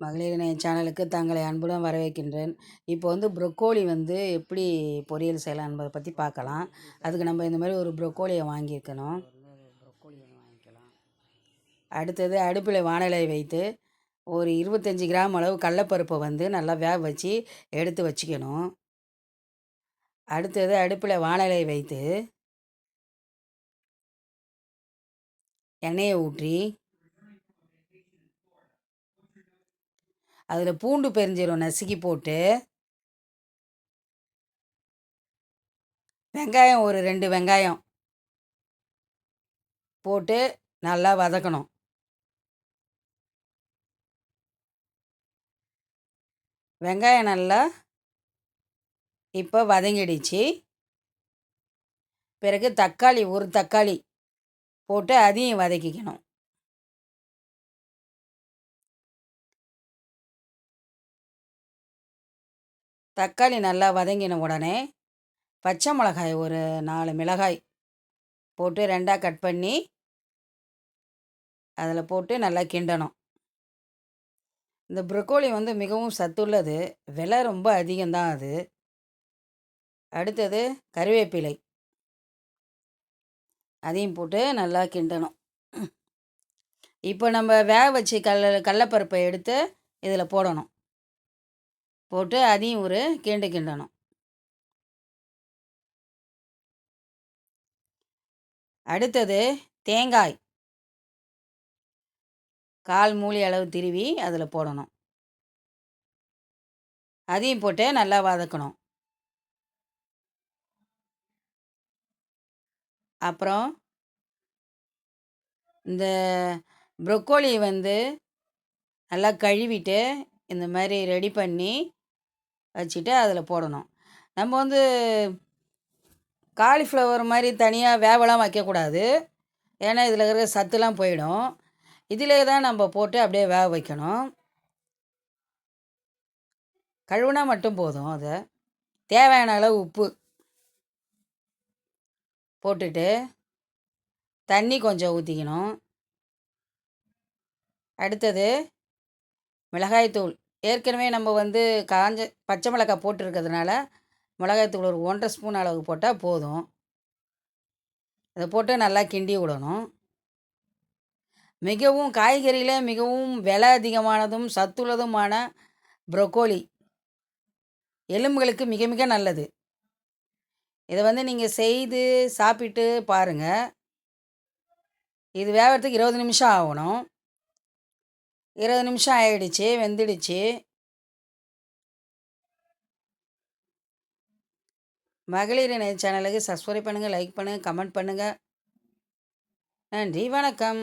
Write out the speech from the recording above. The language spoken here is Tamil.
மகளிர் இணைய சேனலுக்கு தங்களை அன்புடன் வரவேற்கின்றேன். இப்போ வந்து ப்ரொக்கோலி வந்து எப்படி பொரியல் செய்யலாம் என்பதை பற்றி பார்க்கலாம். அதுக்கு நம்ம இந்த மாதிரி ஒரு ப்ரொக்கோலியை வாங்கியிருக்கணும். வாங்கிக்கலாம் அடுத்தது அடுப்பில் வானிலை வைத்து ஒரு இருபத்தஞ்சி கிராம் அளவு கடலப்பருப்பை வந்து நல்லா வேக வச்சு எடுத்து வச்சுக்கணும். அடுத்தது அடுப்பில் வானிலை வைத்து எண்ணெயை ஊற்றி அதில் பூண்டு பெருஞ்சீரம் நசுக்கி போட்டு வெங்காயம் ஒரு ரெண்டு வெங்காயம் போட்டு நல்லா வதக்கணும். வெங்காயம் நல்லா இப்போ வதங்கிடுச்சு. பிறகு தக்காளி ஒரு தக்காளி போட்டு அதையும் வதக்கிக்கணும். தக்காளி நல்லா வதங்கின உடனே பச்சை மிளகாய் ஒரு நாலு மிளகாய் போட்டு ரெண்டாக கட் பண்ணி அதில் போட்டு நல்லா கிண்டணும். இந்த ப்ரொக்கோலி வந்து மிகவும் சத்துள்ளது. விலை ரொம்ப அதிகம்தான் அது. அடுத்தது கருவேப்பிலை. அதையும் போட்டு நல்லா கிண்டணும். இப்போ நம்ம வேக வச்சு கடல கடலப்பருப்பை எடுத்து இதில் போடணும். போட்டு அதையும் ஒரு கிண்டு கிண்டணும். அடுத்தது தேங்காய். கால் மூலி அளவு திருவி அதில் போடணும். அதையும் போட்டு நல்லா வதக்கணும். அப்புறம் இந்த ப்ரொக்கோலி வந்து நல்லா கழுவிட்டு இந்த மாதிரி ரெடி பண்ணி வச்சுட்டு அதில் போடணும். நம்ம வந்து காலிஃப்ளவர் மாதிரி தனியாக வேவலாம் வைக்கக்கூடாது. ஏன்னா இதில் இருக்கிற சத்துலாம் போயிடும். இதிலே தான் நம்ம போட்டு அப்படியே வேக வைக்கணும். கழுவுனா மட்டும் போதும் அதை. தேவையான அளவு உப்பு போட்டுட்டு தண்ணி கொஞ்சம் ஊற்றிக்கணும் அடுத்தது மிளகாய்த்தூள். ஏற்கனவே நம்ம வந்து காஞ்ச பச்சை மிளகாய் போட்டிருக்கிறதுனால மிளகாய்த்தூள் ஒரு ஒன்றரை ஸ்பூன் அளவு போட்டால் போதும். அதை போட்டு நல்லா கிண்டி விடணும். மிகவும் காய்கறியில் மிகவும் விலை அதிகமானதும் சத்துள்ளதுமான ப்ரொக்கோலி எலும்புகளுக்கு மிக மிக நல்லது. இதை வந்து நீங்கள் செய்து சாப்பிட்டு பாருங்கள் இது வேகிறதுக்கு இருபது நிமிஷம் ஆகணும். இருபது நிமிஷம் ஆயிடுச்சு வெந்துடுச்சு. மகளிர் இணைய சேனலுக்கு சப்ஸ்கிரைப் பண்ணுங்கள் லைக் பண்ணுங்கள் கமெண்ட் பண்ணுங்கள் நன்றி வணக்கம்.